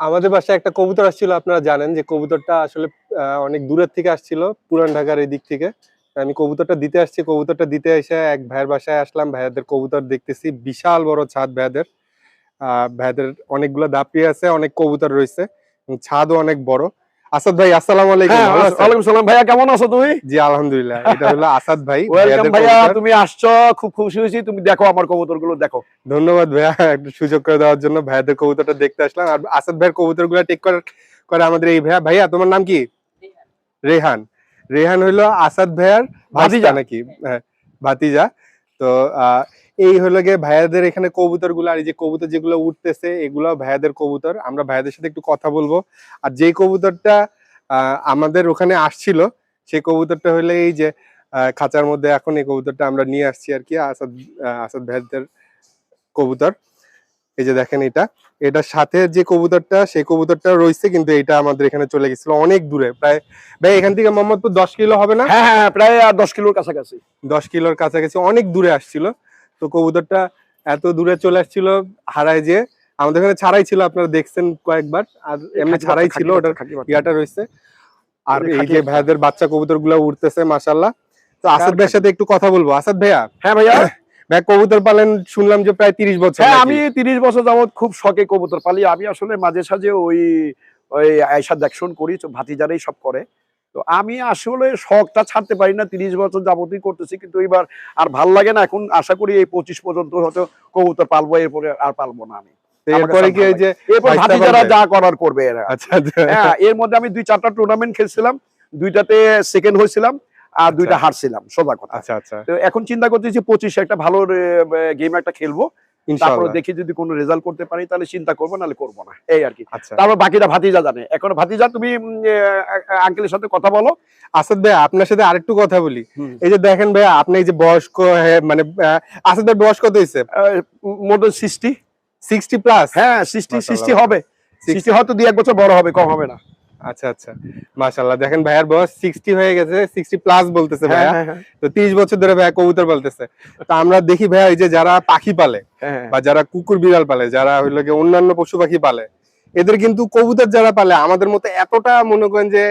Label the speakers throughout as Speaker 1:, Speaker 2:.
Speaker 1: আমাদের বাসায় একটা কবুতর আসছিল, আপনারা জানেন যে কবুতরটা আসলে অনেক দূরের থেকে আসছিল, পুরান ঢাকার এই দিক থেকে। আমি কবুতরটা দিতে আসছি, কবুতরটা দিতে এসে এক ভাইয়ের বাসায় আসলাম, ভাইয়াদের কবুতর দেখতেছি, বিশাল বড় ছাদ ভাইয়াদের। আহ, ভাইয়াদের অনেকগুলো দাপড়ি আছে, অনেক কবুতর রয়েছে ছাদও অনেক বড়। আসাদ ভাই আসসালামু আলাইকুম
Speaker 2: হ্যাঁ? ওয়ালাইকুম সালাম। ভাইয়া কেমন আছো তুমি?
Speaker 1: জি আলহামদুলিল্লাহ এটা হলো আসাদ ভাই
Speaker 2: ওয়েলকাম ভাইয়া তুমি আসছো খুব খুশি হয়েছি তুমি দেখো আমার দেখো।
Speaker 1: ধন্যবাদ ভাইয়া একটু সুযোগ করে দেওয়ার জন্য ভাইয়াদের কবুতরটা দেখতে আসলাম। আর আসাদ ভাইয়ের কবুতরগুলা টেক করে করে আমাদের এই ভাইয়া। ভাইয়া তোমার নাম কি? রেহান। রেহান হইল আসাদ ভাইয়ার ভাতিজা।
Speaker 2: ভাতিজা।
Speaker 1: নাকি? হ্যাঁ, ভাতিজা। তো আহ, এই হলো গিয়ে ভাইয়াদের এখানে কবুতরগুলো আর এই যে কবুতর যেগুলো উঠতেছে এগুলো ভাইয়াদের কবুতর। আমরা ভাইয়াদের সাথে একটু কথা বলব। আর যেই কবুতরটা আহ, আমাদের ওখানে আসছিল সেই কবুতরটা হলে এই যে খাঁচার মধ্যে এখন এই কবুতরটা আমরা নিয়ে আসছি আর কি আসাদ আসাদ ভাইয়াদের কবুতর। এই যে দেখেন এটা। এটার সাথে যে কবুতরটা সেই কবুতরটা রয়েছে কিন্তু এটা আমাদের এখানে চলে গেছিল অনেক দূরে প্রায় ভাই এখান থেকে মোহাম্মদপুর দশ কিলো হবে না?
Speaker 2: হ্যাঁ হ্যাঁ প্রায় দশ কিলোর কাছাকাছি।
Speaker 1: দশ কিলোর কাছাকাছি অনেক দূরে আসছিল। তো কবুতরটা এত দূরে চলে আসছিল হারায় যে আমাদের এখানে ছাড়াই ছিল আপনারা দেখছেন কয়েকবার। আর এমনি ছাড়াই ছিল ওটার ইয়াটা রয়েছে। আর এই যে। ভাইয়াদের বাচ্চা কবুতরগুলো উঠতেছে মাসাল্লাহ তো আসাদ ভাইয়ের সাথে একটু কথা বলব। আসাদ ভাইয়া?
Speaker 2: হ্যাঁ ভাইয়া।
Speaker 1: ভাই কবুতর পালেন শুনলাম যে প্রায় তিরিশ বছর
Speaker 2: হ্যাঁ আমি তিরিশ বছর যাবত খুব শখে কবুতর পালি। আমি আসলে মাঝে সাঝে ওই ওই আয়সা দেখশন করি ভাতিজারাই সব করে। তো আমি আসলে শখটা ছাড়তে পারি না তিরিশ বছর যাবতই করতেছি কিন্তু এবার আর ভালো লাগে না। এখন আশা করি এই পঁচিশ পর্যন্ত হয়তো কবুতর পালবো এরপরে আর পালবো না আমি।
Speaker 1: এরপরে কি যে
Speaker 2: এরপর ভাতিজারা যা করার করবে এরা।
Speaker 1: আচ্ছা আচ্ছা।
Speaker 2: হ্যাঁ এর মধ্যে আমি দুই চারটা টুর্নামেন্ট খেলছিলাম দুইটাতে সেকেন্ড হয়েছিলাম আর দুইটা
Speaker 1: আচ্ছা।
Speaker 2: হারছিলাম সোজা কথা।
Speaker 1: আচ্ছা আচ্ছা।
Speaker 2: তো এখন চিন্তা করতেছি পঁচিশে একটা ভালো গেম একটা খেলব। তারপরে দেখি যদি কোনো রেজাল্ট করতে পারি তাহলে চিন্তা করব নাহলে করব না। এই আর কি।
Speaker 1: আচ্ছা।
Speaker 2: তারপর বাকিটা ভাতিজা জানে। এখন ভাতিজা তুমি আঙ্কেলের সাথে কথা বলো।
Speaker 1: আসাদ ভাই আপনার সাথে আরেকটু কথা বলি। এই যে দেখেন ভাই আপনি এই যে বয়স্ক মানে আসাদ ভাই বয়স কত হয়েছে?
Speaker 2: মোর সিক্সটি
Speaker 1: সিক্সটি প্লাস
Speaker 2: হ্যাঁ সিক্সটি। সিক্সটি হবে। সিক্সটি হয়তো দুই এক বছর বড় হবে কম হবে না।
Speaker 1: আচ্ছা আচ্ছা। মাশাল্লাহ দেখেন ভাইয়ার বয়স সিক্সটি হয়ে গেছে সিক্সটি প্লাস বলতেছে
Speaker 2: হ্যাঁ
Speaker 1: ভাইয়া।
Speaker 2: হ্যাঁ হ্যাঁ,
Speaker 1: তো তিরিশ বছর ধরে ভাইয়া কবুতর পালতেছে। তো আমরা দেখি ভাইয়া এই যে যারা পাখি পালে
Speaker 2: হ্যাঁ
Speaker 1: বা যারা কুকুর বিড়াল পালে যারা হইল কি অন্যান্য পশু পাখি পালে এদের কিন্তু কবুতর যারা পালে আমাদের মতো এতটা মনে করেন যে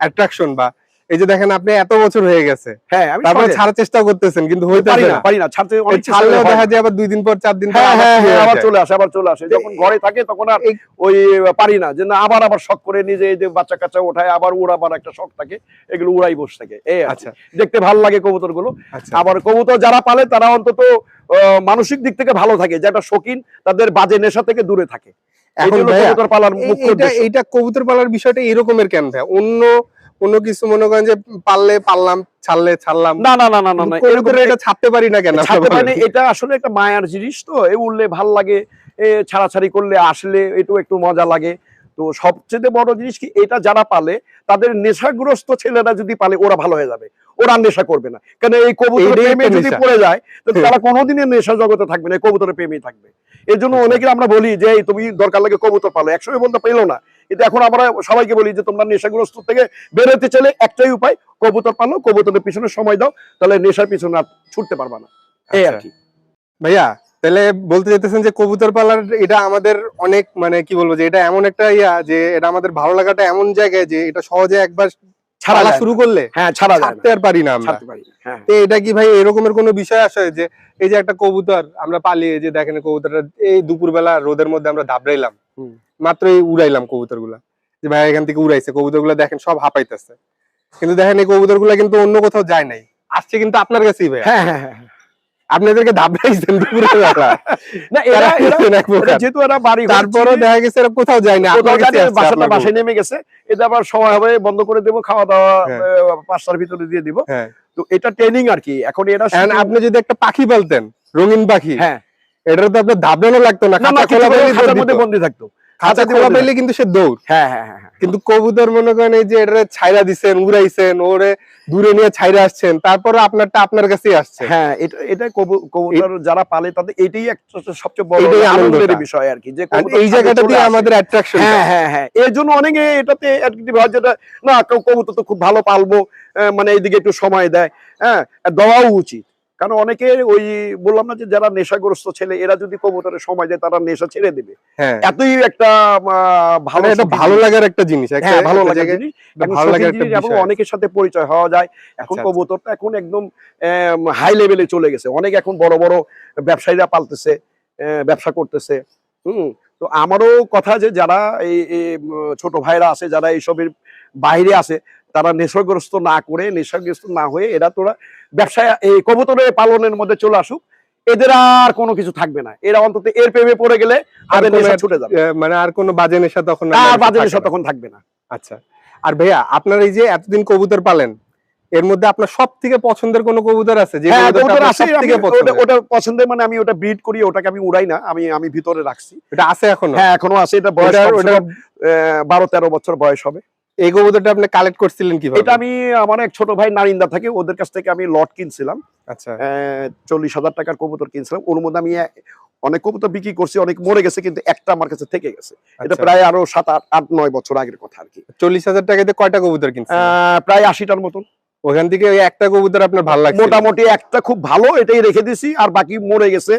Speaker 1: অ্যাট্রাকশন বা এই যে দেখেন আপনি এত বছর হয়ে গেছে।
Speaker 2: হ্যাঁ আমি
Speaker 1: তারপরে ছাড়ার চেষ্টা করতেছেন কিন্তু
Speaker 2: পারি না
Speaker 1: না।
Speaker 2: পারি না ছাড়তে অনেক
Speaker 1: ছাড়লেও দেখা যায় আবার দুই দিন পর চার দিন পর
Speaker 2: হ্যাঁ
Speaker 1: আবার
Speaker 2: হ্যাঁ হ্যাঁ। চলে আসে আবার চলে আসে। যখন ঘরে থাকে তখন আর ওই পারি না যে না আবার আবার শখ করে নিজে এই যে বাচ্চা কাচ্চা ওঠায় আবার উড়াবার একটা শখ থাকে এগুলো উড়াই বসে থাকে। এই
Speaker 1: আচ্ছা।
Speaker 2: দেখতে ভালো লাগে কবুতরগুলো
Speaker 1: আচ্ছা।
Speaker 2: আবার কবুতর যারা পালে তারা অন্তত আহ, মানসিক দিক থেকে ভালো থাকে যেটা শৌখিন তাদের বাজে নেশা থেকে দূরে থাকে।
Speaker 1: এখন
Speaker 2: কবুতর পালার
Speaker 1: এইটা কবুতর পালার বিষয়টা এরকমের কেন ভাই অন্য অন্য কিছু মনে করেন যে পারলে পারলাম ছাড়লে ছাড়লাম।
Speaker 2: না না না না না এরকম
Speaker 1: এটা ছাড়তে পারি না কেন
Speaker 2: ছাড়তে পারি এটা আসলে একটা মায়ার জিনিস তো। এ উঠলে ভালো লাগে এ ছাড়াছাড়ি করলে আসলে এটাও একটু মজা লাগে। তো সবচেয়ে বড় জিনিস কি এটা যারা পালে তাদের নেশাগ্রস্ত ছেলেরা যদি পালে ওরা ভালো হয়ে যাবে। ওরা নেশা করবে না। কেন এই
Speaker 1: এইটাই
Speaker 2: প্রেমে যদি পড়ে যায় তো তারা কোনোদিনই নেশা জগতে থাকবে না কবুতরের প্রেমেই থাকবে। এর জন্য
Speaker 1: আচ্ছা।
Speaker 2: অনেকে আমরা বলি যে তুমি দরকার লাগে কবুতর পালো। একসময় বলতে পেল না। কিন্তু এখন আমরা সবাইকে বলি যে তোমরা নেশাগ্রস্ত থেকে বেরোতে চলে একটাই উপায় কবুতর পালো কবুতরের পিছনে সময় দাও তাহলে নেশার পিছনে আর ছুটতে পারবা না। এই আর
Speaker 1: আচ্ছা।
Speaker 2: কি।
Speaker 1: ভাইয়া তাহলে বলতে চাইতেছেন যে কবুতর পালার এটা আমাদের অনেক মানে কি বলব যে এটা এমন একটা ইয়া যে এটা আমাদের ভালো লাগাটা এমন জায়গায় যে এটা সহজে একবার
Speaker 2: ছাড়া
Speaker 1: শুরু করলে
Speaker 2: হ্যাঁ ছাড়া
Speaker 1: ছাড়তে আর পারি না আমরা।
Speaker 2: হ্যাঁ।
Speaker 1: তো এটা কি ভাই এরকমের কোনো বিষয় আসে যে এই যে একটা কবুতর আমরা পালিয়ে যে দেখেন কবুতরটা এই দুপুরবেলা রোদের মধ্যে আমরা দাবড়াইলাম। মাত্র এই উড়াইলাম কবুতরগুলা যে ভাই এখান থেকে উড়াইছে কবুতরগুলা দেখেন সব হাঁপাইতেছে। কিন্তু দেখেন এই কবুতরগুলা কিন্তু অন্য কোথাও যায় নাই। আসছে কিন্তু আপনার কাছেই ভাই
Speaker 2: হ্যাঁ হ্যাঁ।
Speaker 1: আপনাদেরকে দাবড়াইছেন দুপুরবেলা
Speaker 2: না এরা এরা
Speaker 1: হচ্ছেন এক প্রকার।
Speaker 2: এরা যেহেতু এরা বাড়ি ঘর
Speaker 1: দেখা গেছে এরা কোথাও যায় না
Speaker 2: বাসাটা বাসায় নেমে গেছে এটা আবার সময় হবে বন্ধ করে দেবো খাওয়া দাওয়া
Speaker 1: হ্যাঁ।
Speaker 2: পাঁচটার ভিতরে দিয়ে দিব
Speaker 1: হ্যাঁ।
Speaker 2: তো এটা ট্রেনিং আর কি এখন এরা
Speaker 1: আপনি যদি একটা পাখি পালতেন রঙিন পাখি
Speaker 2: হ্যাঁ
Speaker 1: এটা তো আপনার দাবড়ানো লাগতো না খোলা
Speaker 2: মধ্যে বন্দি থাকতো
Speaker 1: খাঁচা
Speaker 2: খাঁচাতে
Speaker 1: খোলা পাইলে কিন্তু সে দৌড়।
Speaker 2: হ্যাঁ হ্যাঁ হ্যাঁ হ্যাঁ।
Speaker 1: কিন্তু কবুতর মনে করেন এই যে এটা ছাইরা দিছেন উড়াইছেন ওরে দূরে নিয়ে ছাইরা আসছেন তারপরে আপনারটা আপনার কাছেই আসছে।
Speaker 2: হ্যাঁ এটা এটা কবুতর যারা পালে তাদের এটাই একটা সবচেয়ে বড় আনন্দের বিষয় আর কি যে
Speaker 1: এই জায়গাটা দিয়ে আমাদের অ্যাট্রাকশন
Speaker 2: হ্যাঁ হ্যাঁ হ্যাঁ এর জন্য অনেকে এটাতে হয় যেটা না কবুতর তো খুব ভালো পালবো মানে এইদিকে একটু সময় দেয়। হ্যাঁ দেওয়াও উচিত। কারণ অনেকে ওই বললাম না যে যারা নেশাগ্রস্ত ছেলে এরা যদি কবুতরের সময় দেয় তারা নেশা ছেড়ে দেবে।
Speaker 1: হ্যাঁ।
Speaker 2: এতই একটা ভালো
Speaker 1: এটা ভালো লাগার একটা জিনিস
Speaker 2: হ্যাঁ ভালো
Speaker 1: একটা
Speaker 2: জিনিস।
Speaker 1: ভালো লাগার
Speaker 2: জিনিস এবং অনেকের সাথে পরিচয় হওয়া যায়। এখন
Speaker 1: আচ্ছা,
Speaker 2: কবুতরটা এখন একদম হাই লেভেলে চলে গেছে। অনেক এখন বড় বড় ব্যবসায়ীরা পালতেছে ব্যবসা করতেছে। হুম তো আমারও কথা যে যারা এই ছোট ভাইরা আছে যারা এইসবের বাইরে আছে তারা নেশাগ্রস্ত না করে নেশাগ্রস্ত না হয়ে এরা তোরা ব্যবসায় এই কবুতরের পালনের মধ্যে চলে আসুক এদের আর কোনো কিছু থাকবে না। এরা অন্তত এর প্রেমে পড়ে গেলে
Speaker 1: আর
Speaker 2: নেশা ছুটে যাবে।
Speaker 1: মানে আর কোনো বাজে নেশা তখন আর
Speaker 2: বাজে নেশা তখন থাকবে না।
Speaker 1: আচ্ছা। আর ভাইয়া আপনার এই যে এতদিন কবুতর পালেন এর মধ্যে আপনার সব থেকে পছন্দের কোনো কবুতর আছে? যে
Speaker 2: হ্যাঁ কবুতর আছে ওটা- পছন্দের মানে আমি ওটা ব্রিড করি ওটাকে আমি উড়াই না আমি আমি ভিতরে রাখছি।
Speaker 1: এটা আছে এখনও?
Speaker 2: হ্যাঁ এখনও আছে এটা বয়স
Speaker 1: ওটা-
Speaker 2: কমসে
Speaker 1: ওটা-
Speaker 2: কম, আহ, বারো তেরো বছর বয়স হবে।
Speaker 1: এই কবুতরটা আপনি কালেক্ট করছিলেন কীভাবে?
Speaker 2: এটা আমি আমার এক ছোট ভাই নারিন্দা থাকে ওদের কাছ থেকে আমি লট কিনছিলাম।
Speaker 1: আচ্ছা।
Speaker 2: চল্লিশ হাজার টাকার কবুতর কিনছিলাম। ওর মধ্যে আমি অনেক কবুতর বিক্রি করছি অনেক মরে গেছে কিন্তু একটা আমার কাছে থেকে গেছে। এটা
Speaker 1: আচ্ছা।
Speaker 2: প্রায় আরও সাত আট আট নয় বছর আগের কথা আর কি।
Speaker 1: চল্লিশ হাজার টাকাতে কয়টা কবুতর কিনছেন?
Speaker 2: আহ, প্রায় আশিটার মতন।
Speaker 1: ওখান থেকে একটা কবুতর আপনার ভালো লাগছে?
Speaker 2: মোটামুটি একটা খুব ভালো এটাই রেখে দিছি আর বাকি মরে গেছে।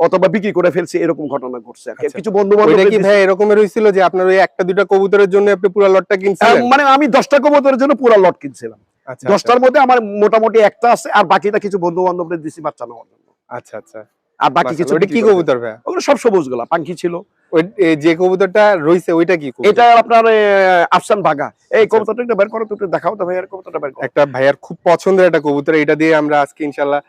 Speaker 2: অথবা বিক্রি করে ফেলছি এরকম ঘটনা ঘটছে।
Speaker 1: আচ্ছা।
Speaker 2: কিছু বন্ধু
Speaker 1: বান্ধব কি ভাই এরকমের হয়েছিল যে আপনার ওই একটা দুইটা কবুতরের জন্য আপনি পুরো লটটা কিনছিলেন?
Speaker 2: মানে আমি দশটা কবুতরের জন্য পুরো লট কিনছিলাম।
Speaker 1: আচ্ছা
Speaker 2: দশটার মধ্যে আমার মোটামুটি একটা আছে আর বাকিটা কিছু বন্ধু বান্ধবদের দিছি বাচ্চা নেওয়ার জন্য।
Speaker 1: আচ্ছা আচ্ছা।
Speaker 2: আর বাকি কিছু
Speaker 1: কি কবুতর
Speaker 2: ভাই? ওগুলো সব সবুজগুলা পাখি ছিল।
Speaker 1: যে কবুতরটা রইছে ওইটা কি?
Speaker 2: এটা আপনার আফসান ভাগা। এই
Speaker 1: আচ্ছা।
Speaker 2: কবুতরটা একটু বের করো তো দেখাও তো ভাইয়ার কবুতরটা বের
Speaker 1: একটা ভাইয়ার খুব পছন্দের একটা কবুতর এটা দিয়ে আমরা আজকে ইনশাল্লাহ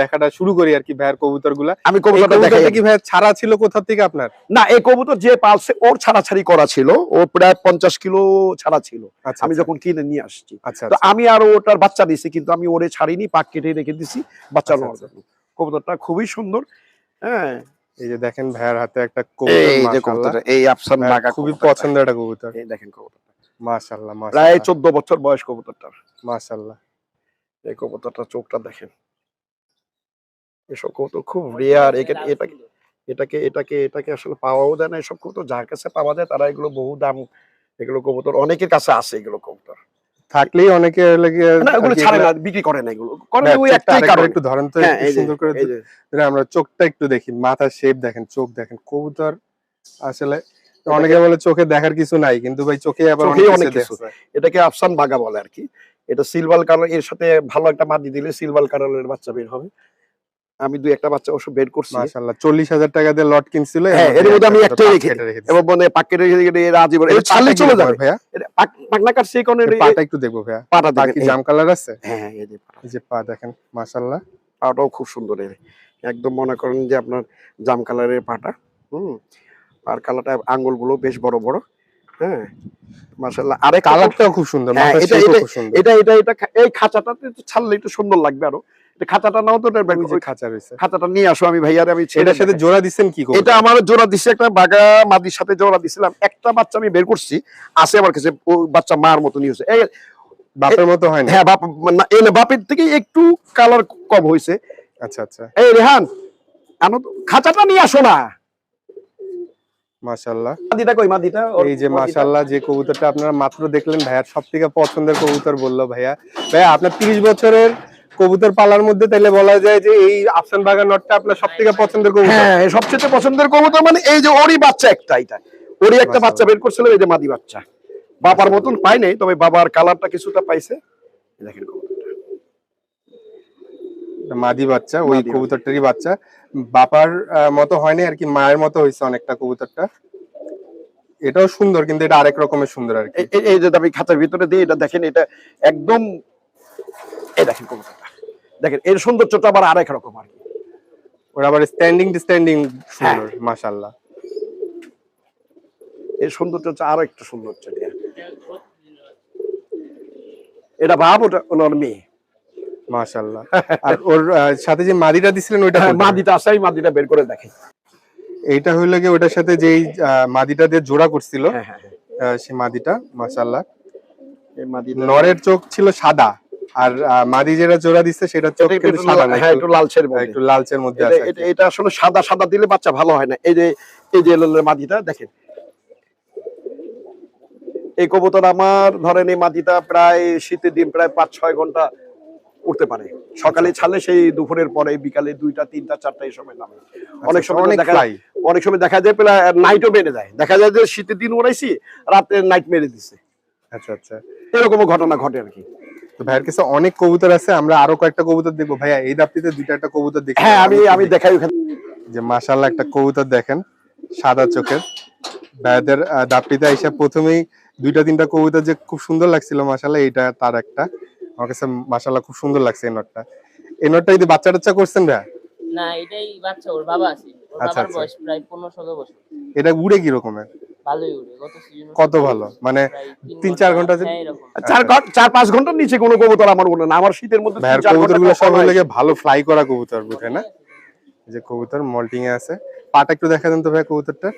Speaker 1: দেখাটা শুরু করি আর কি ভাইয়ার কবুতরগুলা
Speaker 2: আমি কবুতরটা দেখাই
Speaker 1: কি ভাইয়া ছাড়া ছিল কোথা থেকে আপনার?
Speaker 2: না এই কবুতর যে পালছে ওর ছাড়াছাড়ি করা ছিল ও প্রায় পঞ্চাশ কিলো ছাড়া ছিল।
Speaker 1: আচ্ছা
Speaker 2: আমি যখন কিনে নিয়ে আসছি।
Speaker 1: আচ্ছা
Speaker 2: তো
Speaker 1: আচ্ছা।
Speaker 2: আমি আর ওটার বাচ্চা দিছি কিন্তু আমি ওরে ছাড়িনি পাক কেটে রেখে দিছি বাচ্চা
Speaker 1: আচ্ছা,
Speaker 2: নেওয়ার জন্য। কবুতরটা খুবই সুন্দর হ্যাঁ।
Speaker 1: এই যে দেখেন ভাইয়ার হাতে একটা কবুতর
Speaker 2: এই যে। কবুতরটা এই আফসান
Speaker 1: ভাইয়ার খুবই পছন্দের একটা কবুতর।
Speaker 2: এই দেখেন কবুতরটা।
Speaker 1: মাশাআল্লাহ
Speaker 2: প্রায়
Speaker 1: মাশাআল্লাহ
Speaker 2: চোদ্দ বছর বয়স কবুতরটার।
Speaker 1: মাশাআল্লাহ।
Speaker 2: এই কবুতরটা চোখটা দেখেন। এসব কবুতর খুব রেয়ার এটাকে এটাকে এটাকে এটাকে আসলে পাওয়াও যায় না। এসব কবুতর যার কাছে পাওয়া যায় তারা এগুলো বহু দাম এগুলো কবুতর অনেকের কাছে আছে এগুলো কবুতর।
Speaker 1: থাকলেই অনেকে
Speaker 2: এগুলো ছাড়ে না বিক্রি করে না এগুলো। করে ওই
Speaker 1: চোখটা
Speaker 2: একটাই কারণ।
Speaker 1: একটু ধরেন তো
Speaker 2: হ্যাঁ
Speaker 1: সুন্দর করে আমরা চোখটা একটু দেখি মাথার শেপ দেখেন চোখ দেখেন কবুতর আসলে অনেকে বলে চোখে দেখার কিছু নাই কিন্তু ভাই চোখে আবার অনেক কিছু
Speaker 2: কিছু। এটাকে আফসান বাগা বলে আর কি। এটা সিলভার কালারের সাথে ভালো একটা মাদি দিলে সিলভার কালারের বাচ্চা বের হবে। আমি দুই একটা বাচ্চা অবশ্য বের করছি।
Speaker 1: মাশাআল্লাহ চল্লিশ হাজার টাকা দিয়ে লট কিনছিল
Speaker 2: হ্যাঁ, এর মধ্যে আমি একটাই
Speaker 1: পাঁচ
Speaker 2: রেখে
Speaker 1: কেটে রেখে।
Speaker 2: এবং মানে পাকেটে এর আজীবন
Speaker 1: এর
Speaker 2: এটা ছাড়লে চলে যাবে
Speaker 1: ভাইয়া
Speaker 2: পাকনা এই কারণে
Speaker 1: এর
Speaker 2: এই-
Speaker 1: পাটা একটু দেখব ভাইয়া।
Speaker 2: পাটা দেখেন
Speaker 1: জাম কালার আছে?
Speaker 2: হ্যাঁ হ্যাঁ এই যে পা।
Speaker 1: যে পা দেখেন মাশাআল্লাহ।
Speaker 2: পাটাও খুব সুন্দর এর একদম মনে করেন যে আপনার জাম কালারের পাটা হুম? আর কালারটা আঙ্গুলগুলো বেশ বড় বড় হ্যাঁ? মাশাআল্লাহ আরেক
Speaker 1: কালারটাও খুব সুন্দর
Speaker 2: হ্যাঁ, এটা- এটা- এটা এই খাঁচাটাতে ছাড়লে একটু সুন্দর লাগবে আরও। নাও তো
Speaker 1: খাঁচা রয়েছে।
Speaker 2: নিয়ে আসো আমি ভাইয়ারে আমি
Speaker 1: এটার সাথে জোড়া দিচ্ছেন কি
Speaker 2: এটা আমার জোড়া দিছে একটা বাগা মাদির সাথে জোড়া দিছিলাম। একটা বাচ্চা আমি বের করছি আছে আমার কাছে বাচ্চা মার মতো নিয়ে এই
Speaker 1: বাপের মতো হয় না?
Speaker 2: হ্যাঁ বাপ না, বাপের থেকে একটু কালার কম হয়েছে।
Speaker 1: আচ্ছা আচ্ছা।
Speaker 2: এই রেহান আনো খাঁচাটা নিয়ে আসো না।
Speaker 1: মাশাআল্লাহ।
Speaker 2: মাদিটা কই মাদিটা? ওর-
Speaker 1: এই যে মাশাআল্লাহ যে কবুতরটা আপনারা মাত্র দেখলেন ভাইয়ার সব থেকে পছন্দের কবুতর বলল ভাইয়া। ভাইয়া আপনার তিরিশ বছরের কবুতর পালার মধ্যে তাহলে বলা যায় যে এই আফসান বাগান নটটা আপনার সব থেকে পছন্দের কবুতর।
Speaker 2: হ্যাঁ সবচেয়ে পছন্দের কবুতর মানে এই যে ওরই বাচ্চা একটা এটা। ওরই একটা বাচ্চা। বের করছিল এই যে মাদি বাচ্চা। বাবার মতন পাই নাই তবে বাবার কালারটা কিছুটা পাইছে। দেখেন
Speaker 1: মাদি বাচ্চা ওই কবুতরটারই বাচ্চা। বাপার আহ, মতো হয়নি আর কি মায়ের মতো হয়েছে অনেকটা কবুতরটা। এটাও সুন্দর কিন্তু এটা আরেক রকমের সুন্দর আর কি।
Speaker 2: এই যে আমি খাতার ভিতরে দিই এটা দেখেন এটা একদম এই দেখেন কবুতরটা। দেখেন এর সৌন্দর্যটা আবার আরেক রকম আর কি।
Speaker 1: ওর আবার স্ট্যান্ডিং স্ট্যান্ডিং। সুন্দর মাশাআল্লাহ।
Speaker 2: এর সৌন্দর্যটা আরও একটু সৌন্দর্য এটা। ভাব ওটা ওনার মেয়ে।
Speaker 1: মাশাআল্লাহ। আর ওর সাথে যে মাদিটা দিছিলেন ওইটা
Speaker 2: হ্যাঁ, মাদিটা আমি মাদিটা বের করে দেখি
Speaker 1: এইটা হইল গিয়ে ওটার সাথে যেই মাদিটা দিয়ে জোড়া করছিল
Speaker 2: হ্যাঁ হ্যাঁ
Speaker 1: সেই মাদিটা মাশাআল্লাহ।
Speaker 2: এই মাদিটা
Speaker 1: নরের চোখ ছিল সাদা। আর মাদি যেটা জোড়া দিচ্ছে সেটা চোখ কিন্তু সাদা না
Speaker 2: হ্যাঁ
Speaker 1: একটু
Speaker 2: লালচের মধ্যে।
Speaker 1: একটু লালচের মধ্যে
Speaker 2: এটা-
Speaker 1: আছে
Speaker 2: এটা- আসলে সাদা সাদা দিলে বাচ্চা ভালো হয় না। এই যে এই যে মাদিটা দেখেন। এই কবুতর আমার ধরেন এই মাদিটা প্রায় শীতের দিন প্রায় পাঁচ ছয় ঘণ্টা উঠতে পারে। সকালে ছাড়লে সেই দুপুরের পরে বিকালে দুইটা তিনটা চারটা এই সময় নামে। অনেক
Speaker 1: আচ্ছা,
Speaker 2: সময়
Speaker 1: অনেক
Speaker 2: দেখা
Speaker 1: fly।
Speaker 2: অনেক সময় দেখা যায় পেলা নাইটও মেরে যায়। দেখা যায় যে শীতের দিন উড়াইছি রাতে নাইট মেরে দিচ্ছে
Speaker 1: আচ্ছা আচ্ছা।
Speaker 2: এরকমও ঘটনা ঘটে আর কি।
Speaker 1: তো ভাইয়ের কাছে অনেক কবুতর আছে আমরা আরও কয়েকটা কবুতর দেখব। ভাইয়া এই দাপটিতে দুইটা একটা কবুতর দেখি
Speaker 2: হ্যাঁ আমি আমি দেখাই ওখানে।
Speaker 1: যে মাশাল্লাহ একটা কবুতর দেখেন সাদা চোখের। ভাইয়াদের দাপটিতে এসে প্রথমেই দুইটা তিনটা কবুতর যে খুব সুন্দর লাগছিল মাশাল্লাহ এইটা তার একটা। আমার কাছে মাশাল্লাহ খুব সুন্দর লাগছে এই নটটা। এই নটটা যদি বাচ্চা টাচ্চা করছেন ভাইয়া?
Speaker 3: না এটাই বাচ্চা ওর বাবা আছে। ওর
Speaker 1: আচ্ছা,
Speaker 3: বাবার
Speaker 1: আচ্ছা।
Speaker 3: বয়স প্রায় বছর।
Speaker 1: এটা উড়ে কি রকমের কত ভালো? মানে তিন চার ঘণ্টা
Speaker 3: হ্যাঁ
Speaker 2: চার চার পাঁচ ঘণ্টার নিচে কোনো কবুতর আমার মনে না। আমার শীতের মধ্যে
Speaker 1: কবুতরগুলো সব গিয়ে ভালো ফ্লাই করা কবুতর বুঝে না? যে কবুতর মল্টিং এ আছে। পাটা একটু দেখা দেন তো ভাই কবুতরটা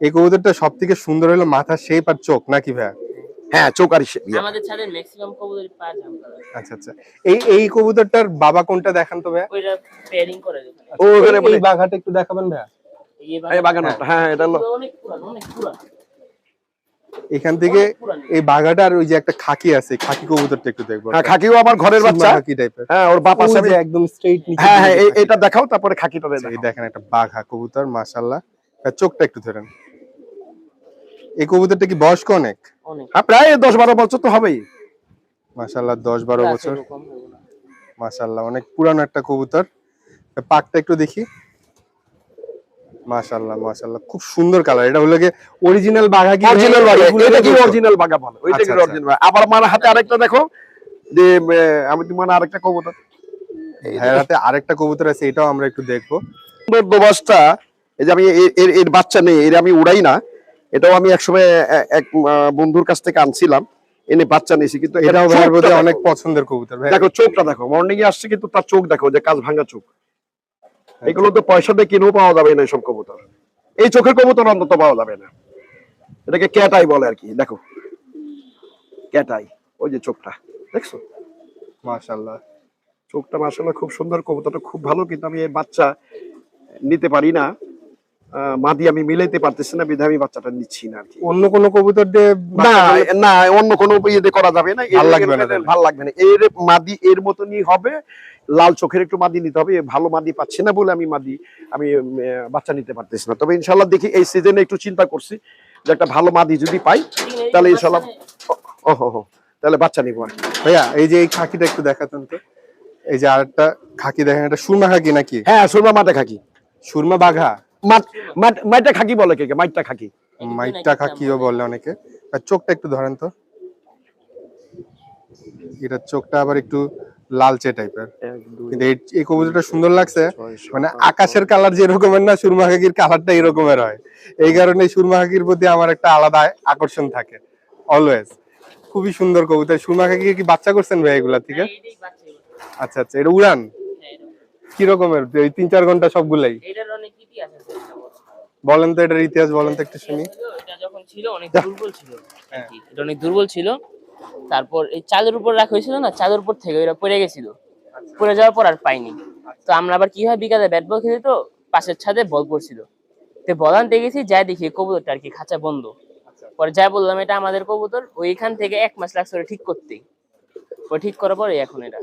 Speaker 1: এই কবুতরটা সব থেকে সুন্দর হলো মাথা শেপ আর চোখ নাকি ভাইয়া?
Speaker 2: হ্যাঁ চোখ আর ইসে-।
Speaker 3: আমাদের ছাদের ম্যাক্সিমাম কবুতরই পা জাম
Speaker 1: আচ্ছা আচ্ছা। এই এই কবুতরটার বাবা কোনটা দেখান তো ভাইয়া?
Speaker 3: ওইটা পেয়ারিং করে
Speaker 2: ও ওখানে
Speaker 1: এই-
Speaker 2: বলে
Speaker 1: বাঘাটা একটু দেখাবেন ভাইয়া।
Speaker 3: এই
Speaker 2: হ্যাঁ এটা হলো।
Speaker 3: অনেক পুরান অনেক পুরান।
Speaker 1: এখান থেকে এই বাঘাটা আর ওই যে একটা খাকি আছে খাকি কবুতরটা একটু দেখব
Speaker 2: হ্যাঁ খাকিও আমার ঘরের বাচ্চা?
Speaker 1: খাকি টাইপের
Speaker 2: হ্যাঁ ওর বাপ আছে
Speaker 1: একদম স্ট্রেইট নিচে
Speaker 2: হ্যাঁ হ্যাঁ। এটা দেখাও তারপরে খাকিটা
Speaker 1: আচ্ছা, এই দেখেন একটা বাঘা কবুতর মাশাল্লাহ আর চোখটা একটু ধরেন। এই কবুতরটা কি বয়স্ক অনেক?
Speaker 3: অনেক।
Speaker 2: হ্যাঁ প্রায় দশ বারো বছর তো হবেই।
Speaker 1: মাশাল্লাহ দশ বারো বছর। মাশাল্লাহ অনেক পুরানো একটা কবুতর। পাকটা একটু দেখি। মাশাল্লাহ মাশাল্লাহ খুব সুন্দর কালার এটা হলো গিয়ে অরিজিনাল বাঘা কি?
Speaker 2: অরিজিনাল
Speaker 1: এগুলো
Speaker 2: এটা কি অরিজিনাল বাগা বলে? ওইটা কি। অরিজিনাল আবার আমার হাতে আরেকটা দেখো। যে আমি তোমার আরেকটা কবুতর।
Speaker 1: ভাইয়ের হাতে আরেকটা কবুতর আছে এটাও আমরা একটু দেখব।
Speaker 2: সুন্দর দোবাসটা এই যে আমি এর- এর এর বাচ্চা নেই এর আমি উড়াই না। এটাও আমি একসময় এক বন্ধুর কাছ থেকে আনছিলাম। এনে বাচ্চা নিয়েছি কিন্তু
Speaker 1: এটাও ভাইয়ের। অনেক পছন্দের কবুতর
Speaker 2: দেখো চোখটা দেখো। মর্নিং এ আসছে কিন্তু তার চোখ দেখো যে কাজ ভাঙা চোখ। এগুলো তো পয়সা দিয়ে কিনেও পাওয়া যাবে না এইসব কবুতর। এই চোখের কবুতর অন্তত পাওয়া যাবে না। এটাকে ক্যাটাই বলে আর কি দেখো। ক্যাটাই ওই যে চোখটা দেখছ?
Speaker 1: মাশাল্লাহ
Speaker 2: চোখটা মাসাল্লাহ খুব সুন্দর কবুতরটা খুব ভালো কিন্তু আমি এই বাচ্চা নিতে পারি না। মাদি আমি মিলাইতে পারতেছি না বিধায় আমি বাচ্চাটা নিচ্ছি না আর কি
Speaker 1: অন্য কোন কবুতর দিয়ে
Speaker 2: না না অন্য কোনো ইয়েতে করা যাবে না।
Speaker 1: ভালো লাগবে না তাহলে।
Speaker 2: লাগবে না। এর মাদি এর মতনই হবে। লাল চোখের একটু মাদি নিতে হবে। ভালো মাদি পাচ্ছি না বলে আমি মাদি আমি বাচ্চা নিতে পারতেছি না। তবে ইনশাল্লাহ দেখি এই সিজনে একটু চিন্তা করছি যে একটা ভালো মাদি যদি পাই তাহলে ইনশাল্লাহ
Speaker 3: মাঝখানে
Speaker 2: ও হো তাহলে বাচ্চা নিবো আর
Speaker 1: ভাইয়া এই যে এই খাকিটা একটু দেখাতেন তো। এই যে আরেকটা খাকি দেখেন এটা সুরমা খাকি নাকি?
Speaker 2: হ্যাঁ সুরমা মাঠে খাকি।
Speaker 1: সুরমা বাঘা?
Speaker 2: মাঠ- খাকি বলে কে কে? মাঠটা খাকি।
Speaker 3: নাকি
Speaker 1: খাকিও বলে অনেকে। আর চোখটা একটু ধরেন তো। এটা চোখটা আবার একটু লালচে টাইপের। কিন্তু এই- এই কবুতরটা সুন্দর লাগছে। মানে আকাশের কালার যে রকমের না সুরমা খাকির কালারটা এরকমের হয়। এই কারণে সুরমা খাকির প্রতি আমার একটা আলাদা আকর্ষণ থাকে অলওয়েজ খুবই সুন্দর কবুতর। সুরমা খাকি কি বাচ্চা করছেন ভাই এগুলা থেকে?
Speaker 3: হ্যাঁ।
Speaker 1: আচ্ছা আচ্ছা এটা উড়ান?
Speaker 3: হ্যাঁ,
Speaker 1: কি রকমের? ওই তিন চার ঘণ্টা সবগুলাই?
Speaker 3: এটার অনেক আছে
Speaker 1: বলেন তো এটার ইতিহাস বলেন তো একটু শুনি।
Speaker 3: এটা যখন ছিল অনেক দুর্বল ছিল। এটা অনেক দুর্বল ছিল। তারপর এই চাঁদের উপর রাখা হয়েছিল না চাঁদের উপর থেকে ওরা পড়ে গেছিল। পড়ে যাওয়ার পর আর পাইনি। তো আমরা আবার কি হয় বিকালে ব্যাট বল খেলি তো পাশের ছাদে বল পড়ছিল। তো বল আনতে গেছি যাই দেখি কবুতরটা আর কি খাঁচা বন্ধ। পরে যাই বললাম এটা আমাদের কবুতর ওইখান থেকে এক মাস লাগছে ঠিক করতে। ও ঠিক করার পরে এখন এটা।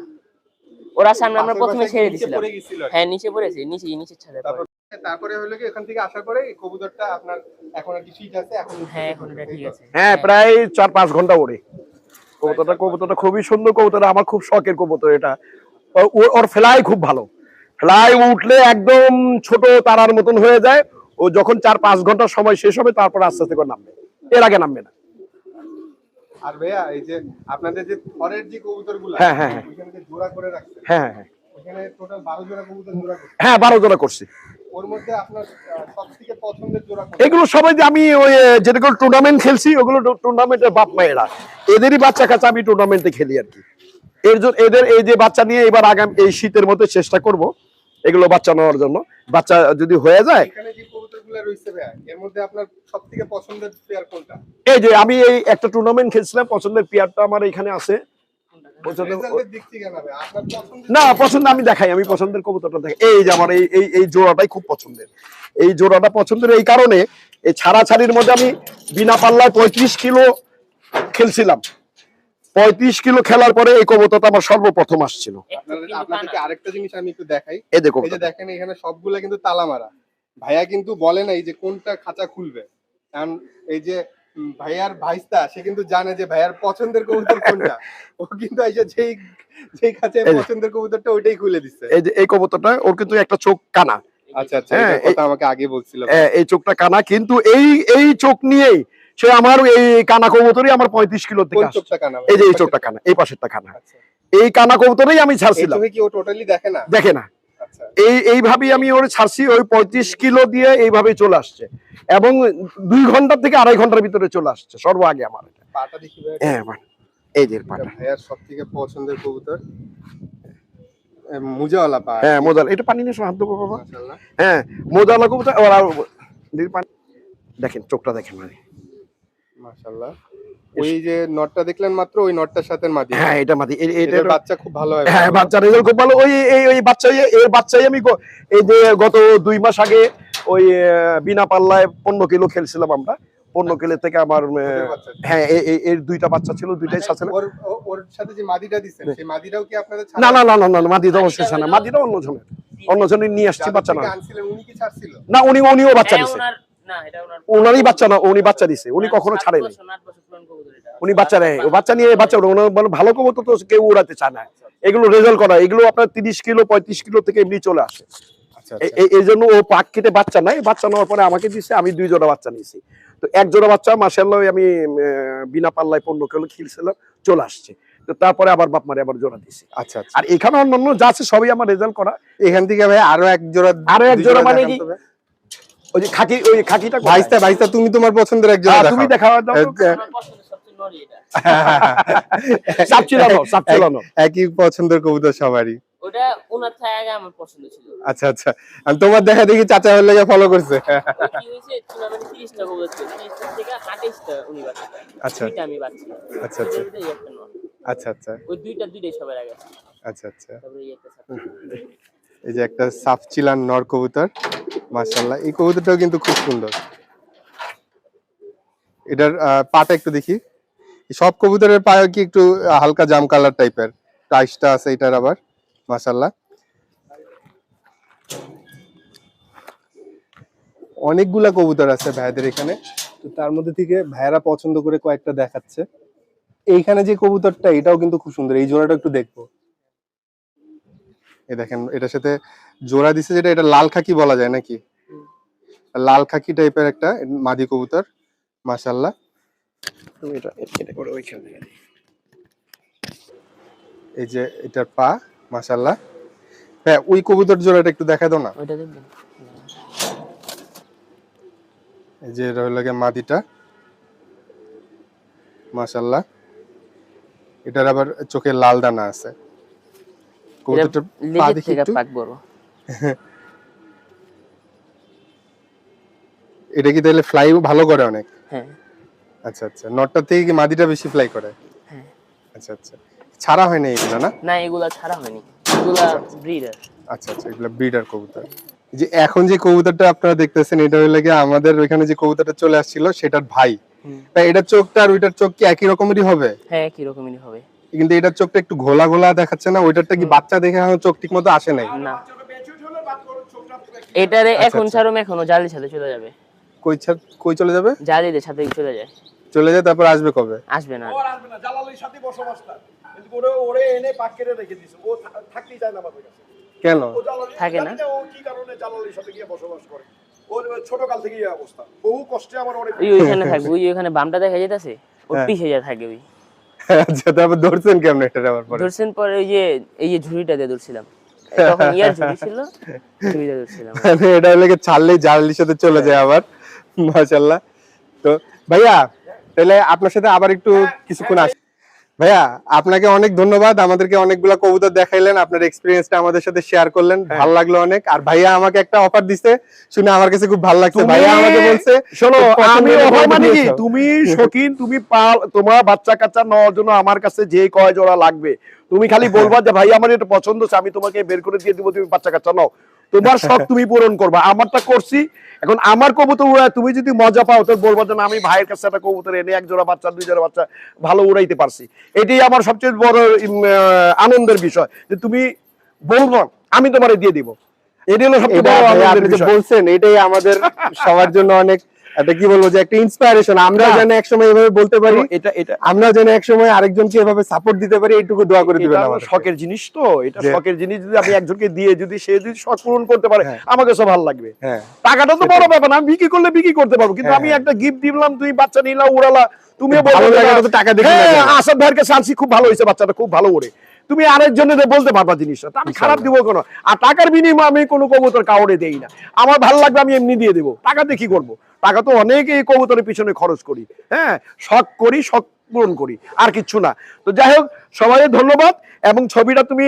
Speaker 3: ওরা সামনে আমরা প্রথমে ছেড়ে দিছিলাম। হ্যাঁ নিচে পড়েছে নিচে নিচের ছাদে পড়ে।
Speaker 1: তারপরে হলো কি এখান থেকে আসার পরে কবুতরটা আপনার এখন আর কি ঠিক আছে? এখন
Speaker 3: হ্যাঁ এখন এটা ঠিক আছে।
Speaker 2: হ্যাঁ প্রায় চার পাঁচ ঘণ্টা ওড়ে কবুতরটা কবুতরটা খুবই সুন্দর কবুতর আমার খুব শখের কবুতর এটা। ওর ফ্লাই খুব ভালো। ফ্লাই উঠলে একদম ছোট তারার মতন হয়ে যায়। ও যখন চার পাঁচ ঘণ্টা সময় শেষ হবে তারপর আস্তে আস্তে করে নামবে। এর আগে নামবে না।
Speaker 1: আর ভাইয়া এই যে আপনাদের যে থরের যে
Speaker 2: হ্যাঁ, হ্যাঁ, হ্যাঁ।
Speaker 1: যে জোড়া করে রাখছে
Speaker 2: হ্যাঁ হ্যাঁ হ্যাঁ।
Speaker 1: ওখানে টোটাল বারো জোড়া কবুতর জোড়া করছে
Speaker 2: হ্যাঁ জোড়া করছি।
Speaker 1: ওর মধ্যে আপনার সব পছন্দের জোড়া
Speaker 2: এগুলো সবাই যে আমি ওই যেগুলো টুর্নামেন্ট খেলছি ওগুলো টুর্নামেন্টের বাপ মায়েরা। এদেরই বাচ্চা কাচ্চা আমি টুর্নামেন্টে খেলি আর কি। এর জন্য এদের এই যে বাচ্চা নিয়ে এবার আগাম এই শীতের মধ্যে চেষ্টা করব এগুলো বাচ্চা নেওয়ার জন্য। বাচ্চা যদি হয়ে যায়
Speaker 1: এখানে যে রয়েছে ভাইয়া এর মধ্যে আপনার সব পছন্দের প্লেয়ার কোনটা?
Speaker 2: এই যে আমি এই একটা টুর্নামেন্ট খেলছিলাম পছন্দের পেয়ারটা আমার এখানে আছে।
Speaker 1: না
Speaker 2: পছন্দ আমি দেখাই আমি পছন্দের কবুতরটা দেখাই। এই যে আমার এই এই জোড়াটাই খুব পছন্দের। এই জোড়াটা পছন্দের এই কারণে এই ছাড়াছাড়ির মধ্যে আমি বিনা পাল্লায় পঁয়ত্রিশ কিলো খেলছিলাম। পঁয়ত্রিশ কিলো খেলার পরে এই কবুতরটা আমার সর্বপ্রথম আসছিল।
Speaker 1: আপনাদেরকে আরেকটা জিনিস আমি একটু দেখাই।
Speaker 2: এই দেখো
Speaker 1: দেখেন এখানে সবগুলা কিন্তু তালা মারা ভাইয়া কিন্তু বলে নাই যে কোনটা খাঁচা খুলবে। কারণ এই যে ভাইয়ার ভাইস্তা সে কিন্তু জানে যে ভাইয়ার পছন্দের কবুতর কোনটা। ও কিন্তু এই যেই যেই খাঁচায় পছন্দের কবুতরটা ওইটাই খুলে দিচ্ছে।
Speaker 2: এই যে এই কবুতরটা ওর কিন্তু একটা চোখ কানা।
Speaker 1: আচ্ছা আচ্ছা
Speaker 2: হ্যাঁ,
Speaker 1: এটার কথা আমাকে আগে বলছিল।
Speaker 2: এই চোখটা কানা কিন্তু এই এই চোখ নিয়েই সে আমার এই কানা কবুতরই আমার পঁয়ত্রিশ কিলো থেকে আসছে।
Speaker 1: চোখটা কানা
Speaker 2: এই যে এই চোখটা কানা এই পাশেরটা কানা।
Speaker 1: আচ্ছা।
Speaker 2: এই কানা কবুতরেই আমি ছাড়ছিলাম।
Speaker 1: কি ও টোটালি দেখে না?
Speaker 2: দেখে না। এই এইভাবেই আমি ওর ছাড়ছি ওই পঁয়ত্রিশ কিলো দিয়ে এইভাবেই চলে আসছে। এবং দুই ঘণ্টা থেকে আড়াই ঘণ্টার ভিতরে চলে আসছে সর্ব আগে আমার হ্যাঁ এই যে পাটা।
Speaker 1: সব থেকে পছন্দের কবুতর। মুজাওয়ালা পা
Speaker 2: হ্যাঁ মোজাল এটা পানি নিয়ে এসো, হাত দেবো বাবা। হ্যাঁ কবুতর। ওরা দেখেন চোখটা দেখেন মানে
Speaker 1: ওই যে নটটা দেখলেন মাত্র? ওই নটটার সাথে মাদি।
Speaker 2: হ্যাঁ এটা মাদি। এটা
Speaker 1: বাচ্চা খুব ভালো হয়।
Speaker 2: হ্যাঁ বাচ্চা রেজাল্ট খুব ভালো। ওই এই ওই বাচ্চাই এর বাচ্চাই আমি এই যে গত দুই মাস আগে ওই বিনা পাল্লায় পনেরো কিলো খেলছিলাম আমরা। পনেরো কিলো থেকে আমার। হ্যাঁ এর দুইটা বাচ্চা ছিল দুইটাই
Speaker 1: আচ্ছা,
Speaker 2: ছাড়ছিল।
Speaker 1: ওর সাথে যে মাদিটা দিছেন সেই মাদিটাও কি আপনাদের
Speaker 2: না না না না না মাদি তো অবশ্যই না। মাদিটা অন্য জনের। অন্য জনের নিয়ে আসছি বাচ্চা না।
Speaker 1: উনি কি ছাড়ছিল?
Speaker 2: না উনি উনিও বাচ্চা
Speaker 3: হ্যাঁ,
Speaker 2: দিছে।
Speaker 3: ওনার- না, এটা ওনার-
Speaker 2: ওনারই বাচ্চা না উনি বাচ্চা দিছে। উনি কখনো
Speaker 3: সাত
Speaker 2: উনি বাচ্চা নেয়। ও বাচ্চা নিয়ে বাচ্চা। ওনার ভালো খবর তো কেউ উড়াতে চায় না। এগুলো রেজাল্ট করা এগুলো আপনার তিরিশ কিলো পঁয়ত্রিশ কিলো থেকে এমনি চলে আসে।
Speaker 1: আচ্ছা
Speaker 2: এ- এই জন্য ও পাক কেটে বাচ্চা নাই বাচ্চা নেওয়ার পরে আমাকে দিচ্ছে আমি দুই জোড়া বাচ্চা নিয়েছি। তো এক জোড়া বাচ্চা মাসাল্লাহ আমি বিনা পাল্লায় পনেরো কিলো খেলছিলাম চলে আসছে। তো তারপরে আবার বাপ মারে আবার জোড়া দিছি।
Speaker 1: আচ্ছা আচ্ছা।
Speaker 2: আর এখানে অন্যান্য যা আছে সবই আমার রেজাল্ট করা।
Speaker 1: এখান থেকে ভাই আরও এক জোড়া
Speaker 2: আরও এক জোড়া মানে কি? ওই যে খাকি ওই খাকিটা?
Speaker 1: ভাইস্তা ভাইস্তা তুমি তোমার পছন্দের এক জোড়া
Speaker 2: হ্যাঁ, তুমি
Speaker 1: দেখাও।
Speaker 2: দেখা দাও চিলানো চিলানো
Speaker 1: একই পছন্দের কবুতর সবারই।
Speaker 3: ওটা ওনার থেকে আগে আমার পছন্দ ছিল।
Speaker 1: আচ্ছা আচ্ছা। আমি তোমার দেখা দেখি চাচা হলে ফলো করছে।
Speaker 3: কি হয়েছে টুর্নামেন্টে তিরিশটা কবুতর ছিল। তিরিশটা থেকে আঠাইশটা উনি বাচ্চা।
Speaker 1: আচ্ছা।
Speaker 3: দুইটা আমি বাচ্চা।
Speaker 1: আচ্ছা আচ্ছা।
Speaker 3: এই নর।
Speaker 1: আচ্ছা আচ্ছা।
Speaker 3: ওই দুইটা দুইটাই সবার আগে।
Speaker 1: আচ্ছা আচ্ছা।
Speaker 3: এই একটা ছাত্র।
Speaker 1: এই যে একটা সাফ চিলান নর কবুতর মাশাআল্লাহ। এই কবুতরটাও কিন্তু খুব সুন্দর। এটার পাটা একটু দেখি। সব কবুতরের পায়ে কি একটু হালকা জাম কালার টাইপের টাইসটা আছে এটার আবার, মাশাআল্লাহ। অনেকগুলা কবুতর আছে ভাইদের এখানে। তো তার মধ্যে থেকে ভাইয়েরা পছন্দ করে কয়েকটা দেখাচ্ছে। এইখানে যে কবুতরটা, এটাও কিন্তু খুব সুন্দর। এই জোড়াটা একটু দেখব। এ দেখেন, এটার সাথে জোড়া দিছে যেটা, এটা লাল খাকি বলা যায় নাকি? লাল খাকি টাইপের একটা মাদি কবুতর মাশাল্লাহ
Speaker 2: তুমি এটা এটা করে ওইখানে
Speaker 1: এই যে এটার পা হ্যাঁ ওই কবুতর জোড়াটা একটু দেখা দাও না।
Speaker 3: ওইটা দেখবেন।
Speaker 1: এই যে এটা হলো মাদিটা। এটার আবার চোখে লাল দানা আছে। কবুতরটার পা দেখি একটু।
Speaker 3: পাক বড়।
Speaker 1: এটা কি তাহলে ফ্লাই ভালো করে অনেক?
Speaker 3: হ্যাঁ।
Speaker 1: আচ্ছা আচ্ছা। নটটার থেকে কি মাদিটা বেশি ফ্লাই করে?
Speaker 3: হ্যাঁ।
Speaker 1: আচ্ছা আচ্ছা। ছাড়া হয় না এগুলো না?
Speaker 3: না এগুলা ছাড়া হয়নি। এগুলা ব্রিডার
Speaker 1: আচ্ছা। আচ্ছা এগুলো ব্রিডার কবুতর। এই যে এখন যে কবুতরটা আপনারা দেখতেছেন এটা হলো গিয়ে আমাদের ওইখানে যে কবুতরটা চলে আসছিল সেটার ভাই। তা এটার চোখটা আর ওইটার চোখ কি একই রকমেরই হবে?
Speaker 3: হ্যাঁ একই রকমই হবে।
Speaker 1: কিন্তু এটার চোখটা একটু ঘোলা ঘোলা দেখাচ্ছে না? ওইটারটা কি বাচ্চা দেখে এখন চোখ ঠিক মতো আসে নাই?
Speaker 3: না। এটারে এখন
Speaker 1: আচ্ছা।
Speaker 3: ছাড়ো এখনও জালির সাথে চলে যাবে।
Speaker 1: কই ছা- কই চলে যাবে?
Speaker 3: জালিদের সাথে চলে যায়।
Speaker 1: চলে যায় তারপর আসবে কবে?
Speaker 3: আসবে না। আর।
Speaker 2: আসবে না জালালির সাথে কিন্তু ওরে ওরে এনে পাক রেখে দিছে ও থাকতেই চায় না আমাদের কাছে।
Speaker 1: কেন?
Speaker 3: থাকে না?
Speaker 2: ও কি কারণে জালালির সাথে গিয়ে বসবাস করে? ওর ছোট কাল থেকেই এই অবস্থা। বহু কষ্টে আমার অনেক
Speaker 3: ওই ওইখানে থাকবে ওই ওইখানে বামটা দেখা ওর
Speaker 1: হ্যাঁ।
Speaker 3: পিছে যা থাকে ওই।
Speaker 1: আচ্ছা তারপর ধরছেন কেমন এটা আবার পরে?
Speaker 3: ধরছেন পরে ওই যে এই যে ঝুড়িটা দিয়ে ধরছিলাম। তখন ইয়ার ঝুড়ি ছিল ঝুড়িটা ধরছিলাম।
Speaker 1: মানে এটা ছাড়লেই জালির সাথে চলে যায় আবার মাশাল্লাহ তো ভাইয়া তাহলে আপনার সাথে আবার একটু কিছুক্ষণ আস ভাইয়া আপনাকে অনেক ধন্যবাদ। আমাদেরকে অনেকগুলা কবুতর দেখাইলেন আপনার এক্সপিরিয়েন্সটা আমাদের সাথে শেয়ার করলেন।
Speaker 2: হ্যাঁ।
Speaker 1: ভালো লাগল অনেক। আর ভাইয়া আমাকে একটা অফার দিছে শুনে আমার কাছে খুব ভালো লাগছে।
Speaker 2: তুমি-
Speaker 1: ভাইয়া আমাকে বলছে
Speaker 2: শোনো আমি অভাব মানে কি তুমি শৌখিন তুমি পাল তোমার বাচ্চা কাচ্চা নেওয়ার জন্য আমার কাছে যে কয় জোড়া লাগবে। তুমি খালি বলবা যে ভাই আমার এটা পছন্দ আমি তোমাকে বের করে দিয়ে দিব তুমি বাচ্চা কাচ্চা নাও। তোমার শখ তুমি পূরণ করবা। আমারটা করছি। এখন আমার কবুতর উড়ায় তুমি যদি মজা পাও তো বলব যে আমি ভাইয়ের কাছে একটা কবুতর এনে এক জোড়া বাচ্চা দুই জোড়া বাচ্চা ভালো উড়াইতে পারছি। এটাই আমার সবচেয়ে বড় আনন্দের বিষয় যে তুমি বলব আমি তোমারে দিয়ে দিব। এটাই হলো সবচেয়ে বড় আনন্দের বিষয়।
Speaker 1: বলছেন এটাই আমাদের সবার জন্য অনেক একটা কি বলব যে একটা ইন্সপায়ারেশন আমরা
Speaker 2: হ্যাঁ।
Speaker 1: যেন একসময় এভাবে বলতে পারি
Speaker 2: এটা এটা
Speaker 1: আমরা যেন একসময় আরেকজনকে এভাবে সাপোর্ট দিতে পারি এইটুকু দোয়া করে দিবেন
Speaker 2: এটা
Speaker 1: আমাদের
Speaker 2: শখের জিনিস তো। এটা শখের জিনিস যদি আমি একজনকে দিয়ে যদি সে যদি শখ পূরণ করতে পারে
Speaker 1: হ্যাঁ।
Speaker 2: আমাকে সব ভালো লাগবে।
Speaker 1: হ্যাঁ।
Speaker 2: টাকাটা তো বড় ব্যাপার না আমি বিক্রি করলে বিক্রি করতে পারব। কিন্তু আমি। একটা গিফট দিলাম তুই বাচ্চা নিলা উড়ালা তুমিও
Speaker 1: তো টাকা দেখে।
Speaker 2: আসাদ ভাইয়ের কাছে আনছি খুব ভালো হয়েছে বাচ্চাটা খুব ভালো ওড়ে। তুমি আরেকজনের বলতে পারবা জিনিসটা। আমি খারাপ দিব কোনো? আর টাকার বিনিময়ে আমি কোনো কবুতর কাউরে দেই না। আমার ভালো লাগবে আমি এমনি দিয়ে দেবো। টাকা দিয়ে কি করব? টাকা তো অনেক এই কবুতরের পিছনে খরচ করি। হ্যাঁ শখ করি শখ পূরণ করি আর কিচ্ছু না। তো যাই হোক সবাই ধন্যবাদ এবং ছবিটা তুমি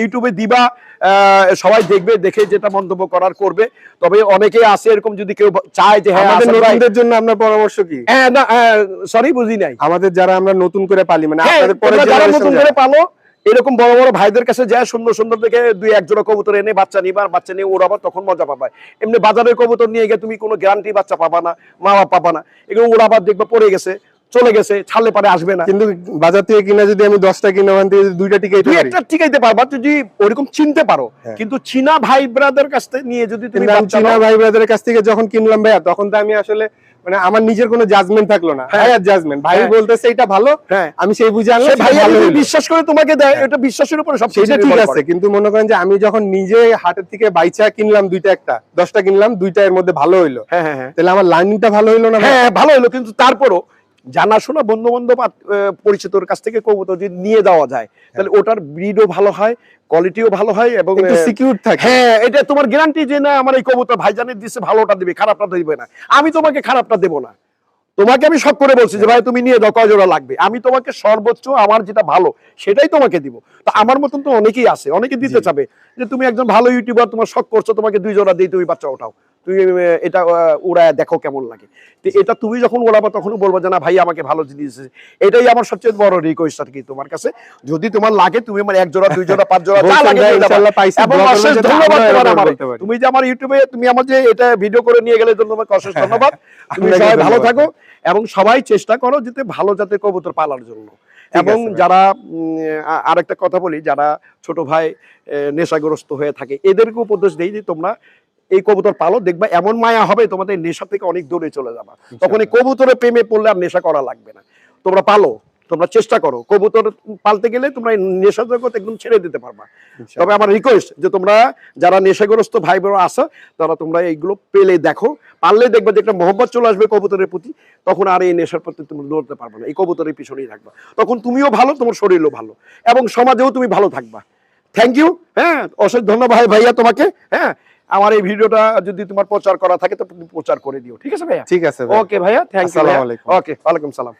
Speaker 2: ইউটিউবে দিবা আহ, সবাই দেখবে দেখে যেটা মন্তব্য করার করবে। তবে অনেকে আছে এরকম যদি কেউ চায় যে হ্যাঁ
Speaker 1: আমাদের নতুনদের জন্য আপনার পরামর্শ কি?
Speaker 2: হ্যাঁ না সরি বুঝি নাই।
Speaker 1: আমাদের যারা আমরা নতুন করে পালি মানে
Speaker 2: হ্যাঁ,
Speaker 1: আপনাদের পরে
Speaker 2: যারা নতুন করে পালো এরকম বড় বড় ভাইদের কাছে যায় সুন্দর সুন্দর দেখে দুই এক জোড়া কবুতর এনে বাচ্চা নিবা বাচ্চা নিয়ে ওড়াবা তখন মজা পাবা। এমনি বাজারের কবুতর নিয়ে গিয়ে তুমি কোনো গ্যারান্টি বাচ্চা পাবা না মা বাবা পাবা না। এগুলো ওড়াবার দেখবা পড়ে গেছে চলে গেছে ছাড়লে পারে আসবে না।
Speaker 1: কিন্তু বাজার থেকে কিনা যদি আমি দশটা কিনে ওখান থেকে দুইটা টিকাইতে পারি?
Speaker 2: একটা টিকাইতে পারবা তুই যদি ওরকম চিনতে পারো।
Speaker 1: হ্যাঁ।
Speaker 2: কিন্তু চীনা ভাই ব্রাদার কাছ থেকে নিয়ে যদি তুমি
Speaker 1: চীনা ভাই ব্রাদারের কাছ থেকে যখন কিনলাম ভাইয়া তখন তো আমি আসলে মানে আমার নিজের কোনো জাজমেন্ট থাকল না।
Speaker 2: হ্যাঁ।
Speaker 1: ভাইয়ার জাজমেন্ট ভাই
Speaker 2: বলতে
Speaker 1: বলতেছে এটা ভালো
Speaker 2: হ্যাঁ।
Speaker 1: আমি সেই বুঝে আনলাম
Speaker 2: ভাইয়া। বিশ্বাস করে তোমাকে দেয় এটা বিশ্বাসের উপরে সব
Speaker 1: সেটা ঠিক আছে কিন্তু মনে করেন যে আমি যখন নিজে হাটের থেকে বাইচা কিনলাম দুইটা একটা দশটা কিনলাম দুইটা এর মধ্যে ভালো হইল।
Speaker 2: হ্যাঁ হ্যাঁ হ্যাঁ।
Speaker 1: তাহলে আমার লার্নিংটা ভালো হইল না
Speaker 2: হ্যাঁ ভালো হইল কিন্তু তারপরও জানাশোনা বন্ধু বান্ধব পরিচিতর কাছ থেকে কবুতর যদি নিয়ে দেওয়া যায় তাহলে ওটার ব্রিডও ভালো হয় কোয়ালিটিও ভালো হয় এবং
Speaker 1: সিকিউর থাকে।
Speaker 2: হ্যাঁ এটা তোমার গ্যারান্টি যে না আমার এই কবুতর ভাইজানের দিচ্ছে ভালোটা দিবে খারাপটা দিবে না। আমি তোমাকে খারাপটা দেবো না। তোমাকে আমি সব করে বলছি যে ভাই তুমি নিয়ে দাও কয় জোড়া লাগবে। আমি তোমাকে সর্বোচ্চ আমার যেটা ভালো সেটাই তোমাকে দিব। তো আমার মতন তো অনেকেই আছে অনেকে দিতে চাবে যে তুমি একজন ভালো ইউটিউবার তোমার শখ করছ তোমাকে দুই জোড়া দিই তুমি বাচ্চা ওঠাও। তুমি এটা উড়ায় দেখো কেমন লাগে। তো এটা তুমি যখন ওড়াবা তখন বলব যে না ভাই আমাকে ভালো জিনিস এটাই আমার সবচেয়ে বড় রিকোয়েস্ট আর কি তোমার কাছে। যদি তোমার লাগে তুমি আমার এক জোড়া দুই জোড়া পাঁচ জোড়া যা লাগে। তুমি যে আমার ইউটিউবে তুমি আমার যে এটা ভিডিও করে নিয়ে গেলে জন্য তোমাকে অশেষ ধন্যবাদ। তুমি সবাই ভালো থাকো এবং সবাই চেষ্টা করো যাতে ভালো জাতের কবুতর পালার জন্য। এবং যারা আরেকটা কথা বলি যারা ছোট ভাই নেশাগ্রস্ত হয়ে থাকে এদেরকে উপদেশ দেই যে তোমরা এই কবুতর পালো দেখবা এমন মায়া হবে তোমাদের নেশা থেকে অনেক দূরে চলে যাবা। তখন এই কবুতরের প্রেমে পড়লে আর নেশা করা লাগবে না। তোমরা পালো তোমরা চেষ্টা করো। কবুতর পালতে গেলে তোমরা নেশা জগৎ একদম ছেড়ে দিতে পারবা। তবে আমার রিকোয়েস্ট যে তোমরা যারা নেশাগ্রস্ত ভাই বোন আছো তারা তোমরা এইগুলো পেলে দেখো। পারলে দেখবে যে একটা মোহব্বত চলে আসবে কবুতরের প্রতি তখন আর এই নেশার প্রতি তুমি দৌড়তে পারবে না। এই কবুতরের পিছনেই থাকবা। তখন তুমিও ভালো তোমার শরীরও ভালো। এবং সমাজেও তুমি ভালো থাকবা। থ্যাংক ইউ হ্যাঁ অশেষ ধন্যবাদ ভাইয়া তোমাকে। হ্যাঁ আমার এই ভিডিওটা যদি তোমার প্রচার করা থাকে তো প্রচার করে দিও। ঠিক আছে ভাইয়া?
Speaker 1: ঠিক আছে
Speaker 2: ওকে ভাইয়া থ্যাংক ইউ ওকে ওয়ালাইকুম সালাম।